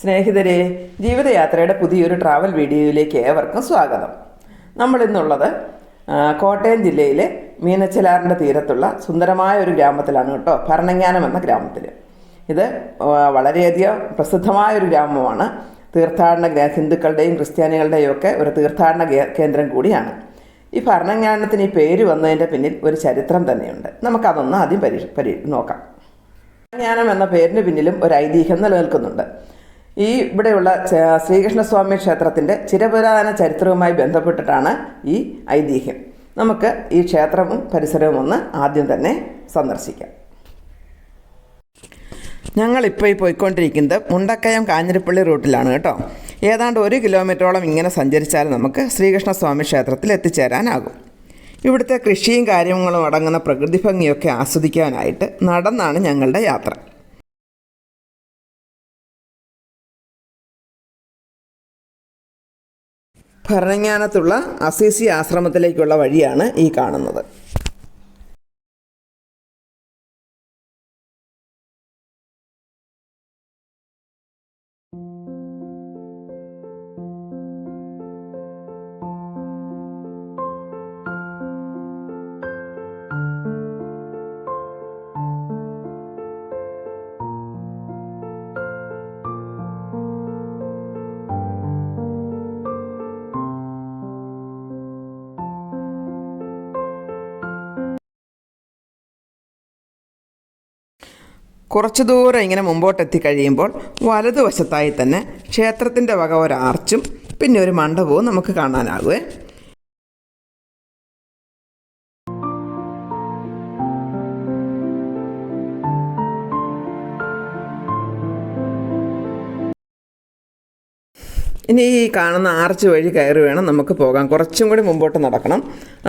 സ്നേഹിതരെ ജീവിതയാത്രയുടെ പുതിയൊരു ട്രാവൽ വീഡിയോയിലേക്ക് ഏവർക്കും സ്വാഗതം. നമ്മൾ ഇന്നുള്ളത് കോട്ടയം ജില്ലയിലെ മീനച്ചിലാറിന്റെ തീരത്തുള്ള സുന്ദരമായ ഒരു ഗ്രാമത്തിലാണ് കേട്ടോ ഭരണങ്ങാനം എന്ന ഗ്രാമത്തിൽ ഇത് വളരെയധികം പ്രസിദ്ധമായ ഒരു ഗ്രാമമാണ്. തീർത്ഥാടന ഹിന്ദുക്കളുടെയും ക്രിസ്ത്യാനികളുടെയും ഒക്കെ ഒരു തീർത്ഥാടന കേന്ദ്രം കൂടിയാണ്. ഈ ഭരണങ്ങാനത്തിന് ഈ പേര് വന്നതിന്റെ പിന്നിൽ ഒരു ചരിത്രം തന്നെയുണ്ട്. നമുക്കതൊന്ന് ആദ്യം പരി പരി നോക്കാം. ഭരണങ്ങാനം എന്ന പേരിന് പിന്നിലും ഒരു ഐതിഹ്യം നിലനിൽക്കുന്നുണ്ട്. ഈ ഇവിടെയുള്ള ശ്രീകൃഷ്ണസ്വാമി ക്ഷേത്രത്തിന്റെ ചിരപുരാതന ചരിത്രവുമായി ബന്ധപ്പെട്ടിട്ടാണ് ഈ ഐതിഹ്യം. നമുക്ക് ഈ ക്ഷേത്രവും പരിസരവും ഒന്ന് ആദ്യം തന്നെ സന്ദർശിക്കാം. ഞങ്ങളിപ്പോൾ ഈ പോയിക്കൊണ്ടിരിക്കുന്നത് മുണ്ടക്കയം കാഞ്ഞിരപ്പള്ളി റൂട്ടിലാണ് കേട്ടോ. ഏതാണ്ട് ഒരു കിലോമീറ്ററോളം ഇങ്ങനെ സഞ്ചരിച്ചാൽ നമുക്ക് ശ്രീകൃഷ്ണസ്വാമി ക്ഷേത്രത്തിൽ എത്തിച്ചേരാനാകും. ഇവിടുത്തെ കൃഷിയും കാര്യങ്ങളും അടങ്ങുന്ന പ്രകൃതി ഭംഗിയൊക്കെ ആസ്വദിക്കാനായിട്ട് നടന്നാണ് ഞങ്ങളുടെ യാത്ര. ഭരണങ്ങാനത്തുള്ള അസീസി ആശ്രമത്തിലേക്കുള്ള വഴിയാണ് ഈ കാണുന്നത്. കുറച്ചു ദൂരം ഇങ്ങനെ മുമ്പോട്ടെത്തി എത്തിക്കഴിയുമ്പോൾ വലതുവശത്തായി തന്നെ ക്ഷേത്രത്തിന്റെ വക ഒരു ആർച്ചും പിന്നെ ഒരു മണ്ഡപവും നമുക്ക് കാണാനാകുമേ ഇനി ഈ കാണുന്ന ആർച്ച് വഴി കയറി വേണം നമുക്ക് പോകാം കുറച്ചും കൂടി മുമ്പോട്ട് നടക്കണം.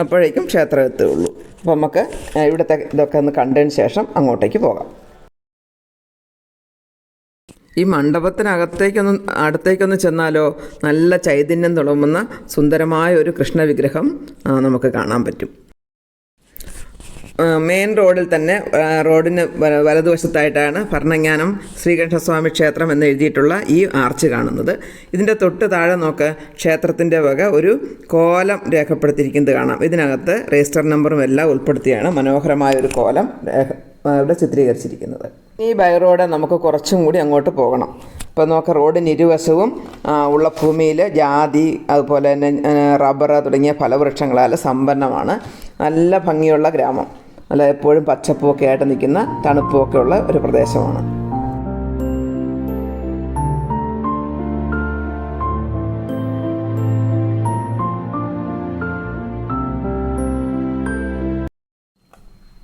അപ്പോഴേക്കും ക്ഷേത്രം എത്തുകയുള്ളൂ. അപ്പോൾ നമുക്ക് ഇവിടുത്തെ ഇതൊക്കെ ഒന്ന് കണ്ടതിന് ശേഷം അങ്ങോട്ടേക്ക് പോകാം. ഈ മണ്ഡപത്തിനകത്തേക്കൊന്ന് അടുത്തേക്കൊന്ന് ചെന്നാലോ നല്ല ചൈതന്യം തുളുമ്പുന്ന സുന്ദരമായ ഒരു കൃഷ്ണവിഗ്രഹം നമുക്ക് കാണാൻ പറ്റും. മെയിൻ റോഡിൽ തന്നെ റോഡിന് വലതുവശത്തായിട്ടാണ് ഭരണങ്ങാനം ശ്രീകൃഷ്ണസ്വാമി ക്ഷേത്രം എന്ന് എഴുതിയിട്ടുള്ള ഈ ആർച്ച് കാണുന്നത്. ഇതിന്റെ തൊട്ട് താഴെ നോക്ക് ക്ഷേത്രത്തിന്റെ വക ഒരു കോലം രേഖപ്പെടുത്തിയിരിക്കുന്നത് കാണാം. ഇതിനകത്ത് രജിസ്റ്റർ നമ്പറും എല്ലാം ഉൾപ്പെടുത്തിയാണ്. മനോഹരമായ ഒരു കോലം ഇവിടെ ചിത്രീകരിച്ചിരിക്കുന്നത്. ഈ ബൈ റോഡ് നമുക്ക് കുറച്ചും കൂടി അങ്ങോട്ട് പോകണം. ഇപ്പോൾ നോക്കാം റോഡിന് ഇരുവശവും ഉള്ള ഭൂമിയിൽ ജാതി അതുപോലെ തന്നെ റബ്ബർ തുടങ്ങിയ ഫലവൃക്ഷങ്ങളാൽ സമ്പന്നമാണ്. നല്ല ഭംഗിയുള്ള ഗ്രാമം. അല്ല എപ്പോഴും പച്ചപ്പൊക്കെ ആയിട്ട് നിൽക്കുന്ന തണുപ്പൊക്കെ ഉള്ള ഒരു പ്രദേശമാണ്.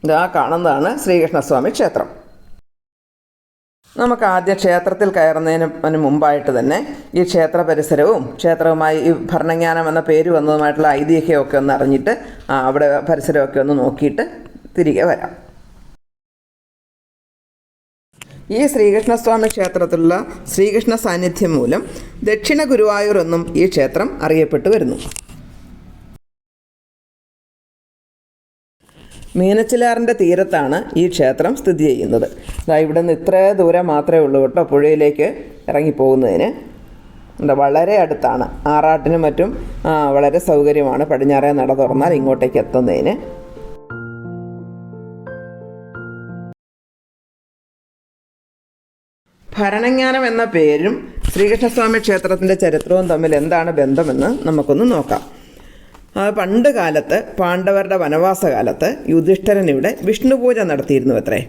ഇതാ കാണുന്നതാണ് ശ്രീകൃഷ്ണസ്വാമി ക്ഷേത്രം. നമുക്ക് ആദ്യ ക്ഷേത്രത്തിൽ കയറുന്നതിന് മുമ്പായിട്ട് തന്നെ ഈ ക്ഷേത്ര പരിസരവും ക്ഷേത്രവുമായി ഈ ഭരണജ്ഞാനം എന്ന പേര് വന്നതുമായിട്ടുള്ള ഐതിഹ്യമൊക്കെ ഒന്ന് അറിഞ്ഞിട്ട് അവിടെ പരിസരമൊക്കെ ഒന്ന് നോക്കിയിട്ട് തിരികെ വരാം. ഈ ശ്രീകൃഷ്ണസ്വാമി ക്ഷേത്രത്തിലുള്ള ശ്രീകൃഷ്ണ സാന്നിധ്യം മൂലം ദക്ഷിണ ഗുരുവായൂർ എന്നും ഈ ക്ഷേത്രം അറിയപ്പെട്ടു വരുന്നു. മീനച്ചിലാറിന്റെ തീരത്താണ് ഈ ക്ഷേത്രം സ്ഥിതി ചെയ്യുന്നത്. അതാ ഇവിടെ നിന്ന് ഇത്ര ദൂരം മാത്രമേ ഉള്ളൂ കേട്ടോ. പുഴയിലേക്ക് ഇറങ്ങിപ്പോകുന്നതിന്. എന്താ വളരെ അടുത്താണ്. ആറാട്ടിനും മറ്റും വളരെ സൗകര്യമാണ് പടിഞ്ഞാറേ നട തുറന്നാൽ ഇങ്ങോട്ടേക്ക് എത്തുന്നതിന്. ഭരണജ്ഞാനം എന്ന പേരും ശ്രീകൃഷ്ണസ്വാമി ക്ഷേത്രത്തിന്റെ ചരിത്രവും തമ്മിൽ എന്താണ് ബന്ധമെന്ന് നമുക്കൊന്ന് നോക്കാം. പണ്ട് കാലത്ത് പാണ്ഡവരുടെ വനവാസകാലത്ത് യുധിഷ്ഠരൻ ഇവിടെ വിഷ്ണു പൂജ നടത്തിയിരുന്നു അത്രേ.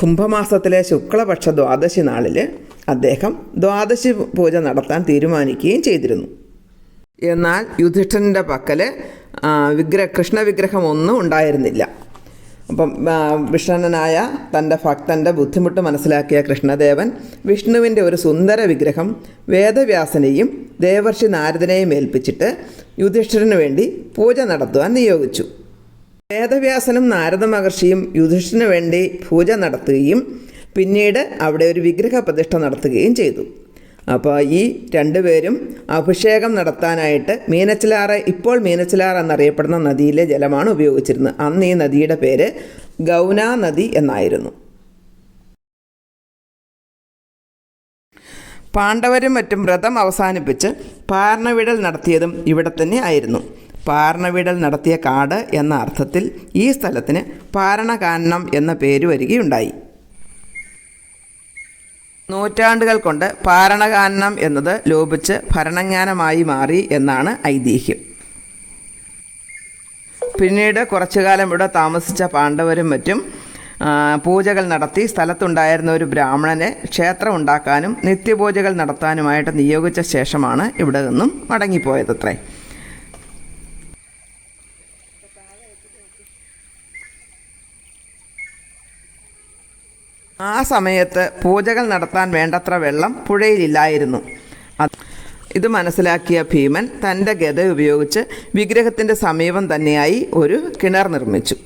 കുംഭമാസത്തിലെ ശുക്ലപക്ഷ ദ്വാദശി നാളിൽ അദ്ദേഹം ദ്വാദശി പൂജ നടത്താൻ തീരുമാനിക്കുകയും ചെയ്തിരുന്നു. എന്നാൽ യുധിഷ്ഠിരന്റെ പക്കൽ വിഗ്രഹ കൃഷ്ണവിഗ്രഹമൊന്നും ഉണ്ടായിരുന്നില്ല. അപ്പം വിഷ്ണനായ തന്റെ ഭക്തന്റെ ബുദ്ധിമുട്ട് മനസ്സിലാക്കിയ കൃഷ്ണദേവൻ വിഷ്ണുവിന്റെ ഒരു സുന്ദര വിഗ്രഹം വേദവ്യാസനെയും ദേവർഷി നാരദനെയും ഏൽപ്പിച്ചിട്ട് യുധിഷ്ഠിരന് വേണ്ടി പൂജ നടത്തുവാൻ നിയോഗിച്ചു. വേദവ്യാസനും നാരദ മഹർഷിയും യുധിഷ്ഠിരന് വേണ്ടി പൂജ നടത്തുകയും പിന്നീട് അവിടെ ഒരു വിഗ്രഹ പ്രതിഷ്ഠ നടത്തുകയും ചെയ്തു. അപ്പോൾ ഈ രണ്ടുപേരും അഭിഷേകം നടത്താനായിട്ട് മീനച്ചിലാറ് ഇപ്പോൾ മീനച്ചിലാറ് എന്നറിയപ്പെടുന്ന നദിയിലെ ജലമാണ് ഉപയോഗിച്ചിരുന്നത്. അന്ന് ഈ നദിയുടെ പേര് ഗൗന നദി എന്നായിരുന്നു. പാണ്ഡവരും മറ്റും വ്രതം അവസാനിപ്പിച്ച് പാർണവിടൽ നടത്തിയതും ഇവിടെ തന്നെ ആയിരുന്നു. പാർണവിടൽ നടത്തിയ കാട് എന്ന അർത്ഥത്തിൽ ഈ സ്ഥലത്തിന് പാരണകാനനം എന്ന പേര് വരികയുണ്ടായി. നൂറ്റാണ്ടുകൾ കൊണ്ട് പാരണകാനനം എന്നത് ലോപിച്ച് ഭരണജ്ഞാനമായി മാറി എന്നാണ് ഐതിഹ്യം. പിന്നീട് കുറച്ചുകാലം ഇവിടെ താമസിച്ച പാണ്ഡവരും മറ്റും പൂജകൾ നടത്തി സ്ഥലത്തുണ്ടായിരുന്ന ഒരു ബ്രാഹ്മണനെ ക്ഷേത്രം ഉണ്ടാക്കാനും നിത്യപൂജകൾ നടത്താനുമായിട്ട് നിയോഗിച്ച ശേഷമാണ് ഇവിടെ നിന്നും മടങ്ങിപ്പോയതത്രേ. ആ സമയത്ത് പൂജകൾ നടത്താൻ വേണ്ടത്ര വെള്ളം പുഴയിലില്ലായിരുന്നു. ഇത് മനസ്സിലാക്കിയ ഭീമൻ തന്റെ ഗത ഉപയോഗിച്ച് വിഗ്രഹത്തിന്റെ സമീപം തന്നെയായി ഒരു കിണർ നിർമ്മിച്ചു.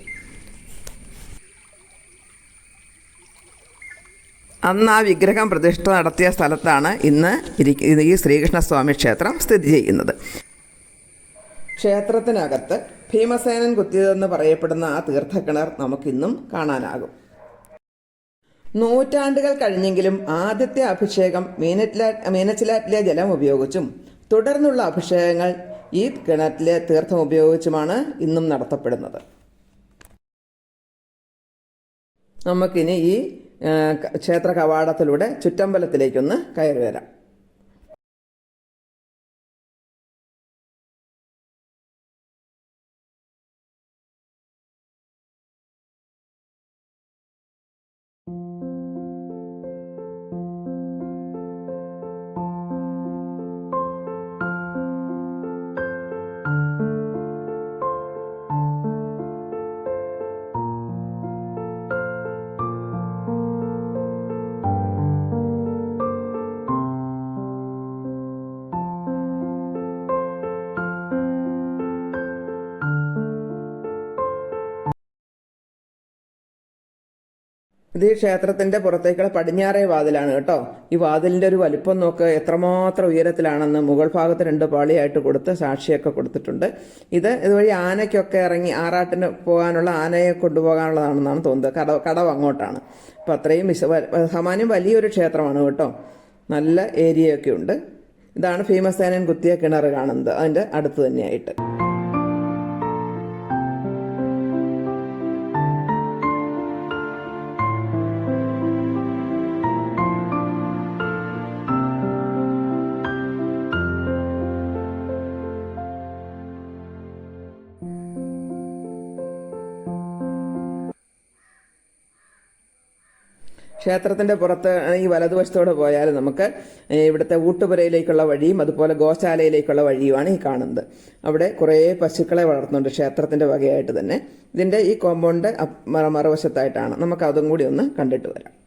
അന്ന് ആ വിഗ്രഹം പ്രതിഷ്ഠ നടത്തിയ സ്ഥലത്താണ് ഇന്ന് ഈ ശ്രീകൃഷ്ണസ്വാമി ക്ഷേത്രം സ്ഥിതി ചെയ്യുന്നത്. ക്ഷേത്രത്തിനകത്ത് ഭീമസേനൻ കുത്തിയതെന്ന് പറയപ്പെടുന്ന ആ തീർത്ഥക്കിണർ നമുക്കിന്നും കാണാനാകും. നൂറ്റാണ്ടുകൾ കഴിഞ്ഞെങ്കിലും ആദ്യത്തെ അഭിഷേകം മീനറ്റ്ലാ മീനച്ചിലാറ്റിലെ ജലം ഉപയോഗിച്ചും തുടർന്നുള്ള അഭിഷേകങ്ങൾ ഈ കിണറ്റിലെ തീർത്ഥം ഉപയോഗിച്ചുമാണ് ഇന്നും നടത്തപ്പെടുന്നത്. നമുക്കിനി ഈ ക്ഷേത്ര കവാടത്തിലൂടെ ചുറ്റമ്പലത്തിലേക്കൊന്ന് കയറി വരാം. ഇത് ഈ ക്ഷേത്രത്തിന്റെ പുറത്തേക്കുള്ള പടിഞ്ഞാറേ വാതിലാണ് കേട്ടോ. ഈ വാതിലിന്റെ ഒരു വലിപ്പം നോക്ക് എത്രമാത്രം ഉയരത്തിലാണെന്ന് മുകൾ ഭാഗത്ത് രണ്ട് പാളിയായിട്ട് കൊടുത്ത് സാക്ഷിയൊക്കെ കൊടുത്തിട്ടുണ്ട്. ഇത് ഇതുവഴി ആനയ്ക്കൊക്കെ ഇറങ്ങി ആറാട്ടിന് പോകാനുള്ള ആനയെ കൊണ്ടുപോകാനുള്ളതാണെന്നാണ് തോന്നുന്നത്. കട കടവ് അങ്ങോട്ടാണ്. അപ്പം അത്രയും വിശ സമാനം വലിയൊരു ക്ഷേത്രമാണ് കേട്ടോ. നല്ല ഏരിയയൊക്കെ ഉണ്ട്. ഇതാണ് ഫേമസ് ആനൻ കുത്തിയ കിണർ കാണുന്നത്. അതിന്റെ അടുത്ത് തന്നെയായിട്ട്. ക്ഷേത്രത്തിന്റെ പുറത്ത് ഈ വലതുവശത്തോടെ പോയാൽ നമുക്ക് ഇവിടുത്തെ ഊട്ടുപുരയിലേക്കുള്ള വഴിയും അതുപോലെ ഗോശാലയിലേക്കുള്ള വഴിയുമാണ് ഈ കാണുന്നത്. അവിടെ കുറേ പശുക്കളെ വളർത്തുന്നുണ്ട് ക്ഷേത്രത്തിന്റെ വകയായിട്ട് തന്നെ. ഇതിന്റെ ഈ കോമ്പൗണ്ട് മറുവശത്തായിട്ടാണ്. നമുക്ക് അതും കൂടി ഒന്ന് കണ്ടിട്ട് വരാം.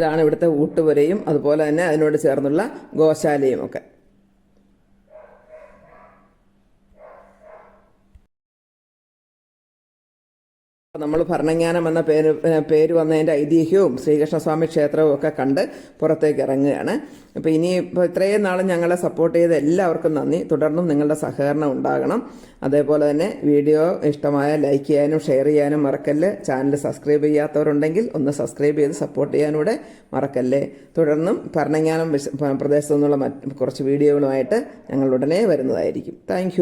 ഇതാണ് ഇവിടുത്തെ ഊട്ടുപുരയും അതുപോലെ തന്നെ അതിനോട് ചേർന്നുള്ള ഗോശാലയും ഒക്കെ. നമ്മൾ ഭരണജ്ഞാനം എന്ന പേര് പേര് വന്നതിന്റെ ഐതിഹ്യവും ശ്രീകൃഷ്ണസ്വാമി ക്ഷേത്രവും ഒക്കെ കണ്ട് പുറത്തേക്ക് ഇറങ്ങുകയാണ്. അപ്പോൾ ഇനി ഇപ്പോൾ ഇത്രയും നാളും ഞങ്ങളെ സപ്പോർട്ട് ചെയ്ത എല്ലാവർക്കും നന്ദി. തുടർന്നും നിങ്ങളുടെ സഹകരണം ഉണ്ടാകണം. അതേപോലെ തന്നെ വീഡിയോ ഇഷ്ടമായ ലൈക്ക് ചെയ്യാനും ഷെയർ ചെയ്യാനും മറക്കല്ല്. ചാനൽ സബ്സ്ക്രൈബ് ചെയ്യാത്തവരുണ്ടെങ്കിൽ ഒന്ന് സബ്സ്ക്രൈബ് ചെയ്ത് സപ്പോർട്ട് ചെയ്യാനൂടെ മറക്കല്ലേ. തുടർന്നും ഭരണജ്ഞാനം പ്രദേശത്തു നിന്നുള്ള കുറച്ച് വീഡിയോകളുമായിട്ട് ഞങ്ങൾ ഉടനെ വരുന്നതായിരിക്കും. താങ്ക്